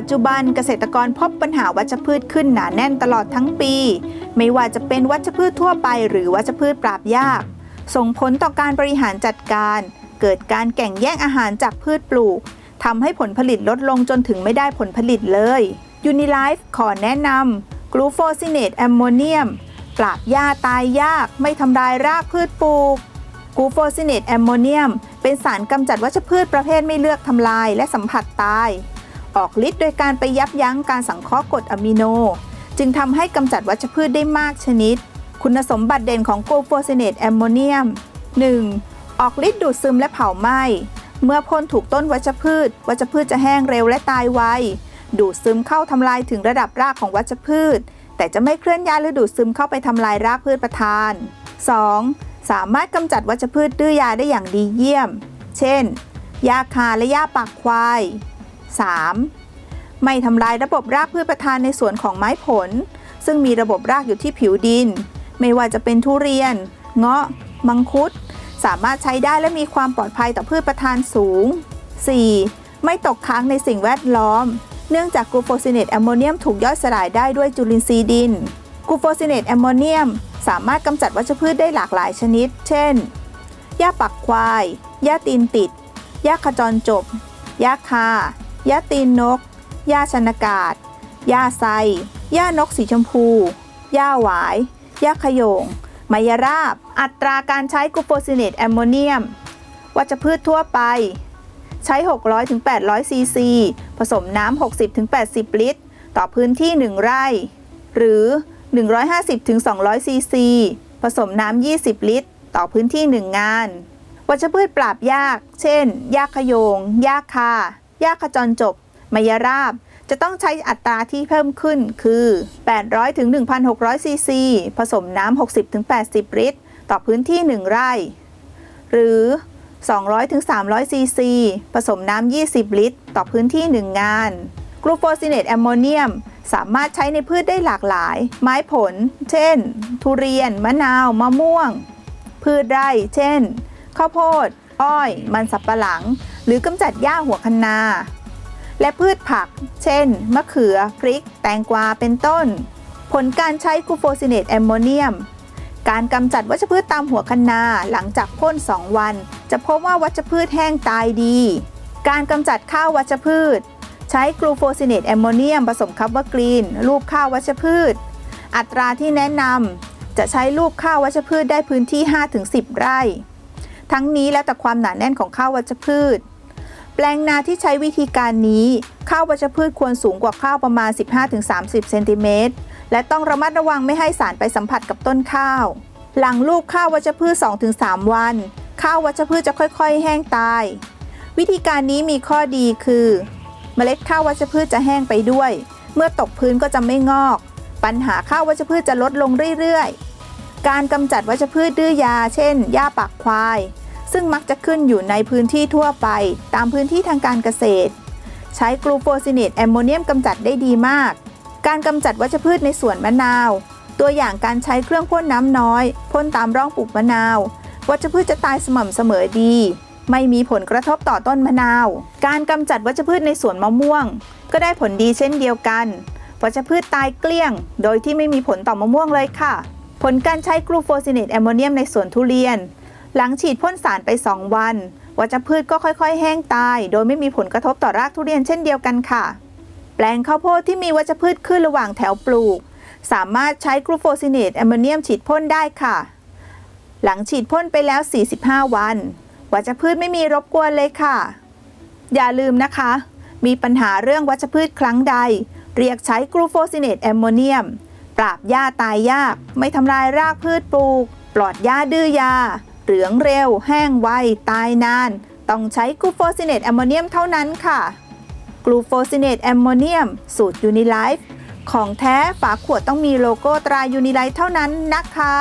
ปัจจุบันเกษตรกรพบปัญหาวัชพืชขึ้นหนาแน่นตลอดทั้งปี ไม่ว่าจะเป็นวัชพืชทั่วไปหรือวัชพืชปราบยาก ส่งผลต่อการบริหารจัดการ เกิดการแข่งแย่งอาหารจากพืชปลูกทำให้ผลผลิตลดลงจนถึงไม่ได้ผลผลิตเลย Unilife ขอแนะนำกลูโฟซิเนตแอมโมเนียม ปราบหญ้าตายยาก ไม่ทำลายรากพืชปลูกกลูโฟซิเนตแอมโมเนียม เป็นสารกำจัดวัชพืชประเภทไม่เลือกทำลายและสัมผัสตาย ออกฤทธิ์โดยการไปยับยั้งการสังเคราะห์กรดอะมิโน จึงทำให้กำจัดวัชพืชได้มากชนิด คุณสมบัติเด่นของโกลูโฟซิเนตแอมโมเนียม 1. ออกฤทธิ์ดูดซึมและเผาไหม้ เมื่อพ่นถูกต้นวัชพืช วัชพืชจะแห้งเร็วและตายไว ดูดซึมเข้าทำลายถึงระดับรากของวัชพืช แต่จะไม่เคลื่อนย้ายหรือดูดซึมเข้าไปทำลายรากพืชประทาน 2. สามารถกำจัดวัชพืชดื้อยาได้อย่างดีเยี่ยม เช่นหญ้าคาและหญ้าปากควาย 3. ไม่ทำลายระบบรากพืชประทานในส่วนของไม้ผล ซึ่งมีระบบรากอยู่ที่ผิวดิน ไม่ว่าจะเป็นทุเรียน เงาะ มังคุด สามารถใช้ได้และมีความปลอดภัยต่อพืชประทานสูง 4. ไม่ตกค้างในสิ่งแวดล้อม เนื่องจากกูโฟซิเนตแอมโมเนียมถูกย่อยสลายได้ด้วยจุลินทรีย์ดินกูโฟซิเนตแอมโมเนียมสามารถกำจัดวัชพืชได้หลากหลายชนิด เช่น หญ้าปักควาย หญ้าตีนติด หญ้าขจรจบ หญ้าคา หญ้าตีนนก หญ้าชนากาศหญ้าไซหญ้านกสีชมพูหญ้าหวายหญ้าขยงไมยราบ อัตราการใช้กลูโฟซิเนตแอมโมเนียม วัชพืชทั่วไป ใช้ 600-800 ซีซี ผสมน้ำ 60-80 ลิตร ต่อพื้นที่ 1 ไร่ หรือ 150-200 ซีซี ผสมน้ำ 20 ลิตร ต่อพื้นที่ 1 งาน วัชพืชปราบยาก เช่นหญ้าขยงหญ้าคาหญ้าขจรจบ มยราบ จะต้องใช้อัตราที่เพิ่มขึ้นคือ 800ถึง1,600 ซีซี ผสมน้ำ 60ถึง80 ลิตร ต่อพื้นที่ 1 ไร่ หรือ 200ถึง300 ซีซี ผสมน้ำ 20 ลิตร ต่อพื้นที่ 1 งานกลูโฟซิเนตแอมโมเนียมสามารถใช้ในพืชได้หลากหลาย ไม้ผล เช่น ทุเรียน มะนาว มะม่วง พืชไร่ เช่น ข้าวโพด อ้อย มันสับปะหลัง หรือกำจัดหญ้าหัวคะนา และพืชผัก เช่น มะเขือ พริก แตงกวา เป็นต้น ผลการใช้กลูโฟซิเนตแอมโมเนียม การกำจัดวัชพืชตามหัวคะนาหลังจากพ่น 2 วัน จะพบว่าวัชพืชแห้งตายดี การกำจัดข้าววัชพืช ใช้กลูโฟซิเนตแอมโมเนียมผสมคัพเวอร์กรีน รูปข้าววัชพืช อัตราที่แนะนำจะใช้ลูกข้าววัชพืชได้พื้นที่ 5-10 ไร่ ทั้งนี้แล้วแต่ความหนาแน่นของข้าววัชพืช แปลงนาที่ใช้วิธีการนี้ ข้าววัชพืชควรสูงกว่าข้าวประมาณ 15-30 เซนติเมตร และต้องระมัดระวังไม่ให้สารไปสัมผัสกับต้นข้าว หลังลูกข้าววัชพืช 2-3 วัน ข้าววัชพืชจะค่อยๆ แห้งตาย วิธีการนี้มีข้อดีคือ เมล็ดข้าววัชพืชจะแห้งไปด้วย เมื่อตกพื้นก็จะไม่งอก ปัญหาข้าววัชพืชจะลดลงเรื่อยๆ การกำจัดวัชพืชดื้อยา เช่นหญ้าปากควาย ซึ่งมักจะขึ้นอยู่ในพื้นที่ทั่วไป ตามพื้นที่ทางการเกษตร ใช้กลูโฟซิเนตแอมโมเนียมกำจัดได้ดีมาก การกำจัดวัชพืชในสวนมะนาว ตัวอย่างการใช้เครื่องพ่นน้ำน้อยพ่นตามร่องปลูกมะนาว วัชพืชจะตายสม่ำเสมอดี ไม่มีผลกระทบต่อต้นมะนาว การกำจัดวัชพืชในสวนมะม่วง ก็ได้ผลดีเช่นเดียวกัน วัชพืชตายเกลี้ยง โดยที่ไม่มีผลต่อมะม่วงเลยค่ะ ผลการใช้กลูโฟซิเนตแอมโมเนียมในสวนทุเรียน หลังฉีดพ่นสารไป 2 วัน วัชพืชก็ค่อยๆ แห้งตาย โดยไม่มีผลกระทบต่อรากทุเรียนเช่นเดียวกันค่ะ แปลงข้าวโพดที่มีวัชพืชขึ้นระหว่างแถวปลูก สามารถใช้กลูโฟซิเนตแอมโมเนียมฉีดพ่นได้ค่ะ หลังฉีดพ่นไปแล้ว 45 วัน วัชพืชไม่มีรบกวนเลยค่ะ อย่าลืมนะคะ มีปัญหาเรื่องวัชพืชครั้งใด เรียกใช้กลูโฟซิเนตแอมโมเนียม ปราบหญ้าตายยาก ไม่ทำลายรากพืชปลูก ปลอดหญ้าดื้อยา เหลืองเร็ว แห้งไว ตายนาน ต้องใช้กลูโฟซิเนตแอมโมเนียมเท่านั้นค่ะ กลูโฟซิเนตแอมโมเนียม สูตรยูนิไลฟ์ของแท้ฝาขวดต้องมีโลโก้ตรายูนิไลฟ์เท่านั้นนะคะ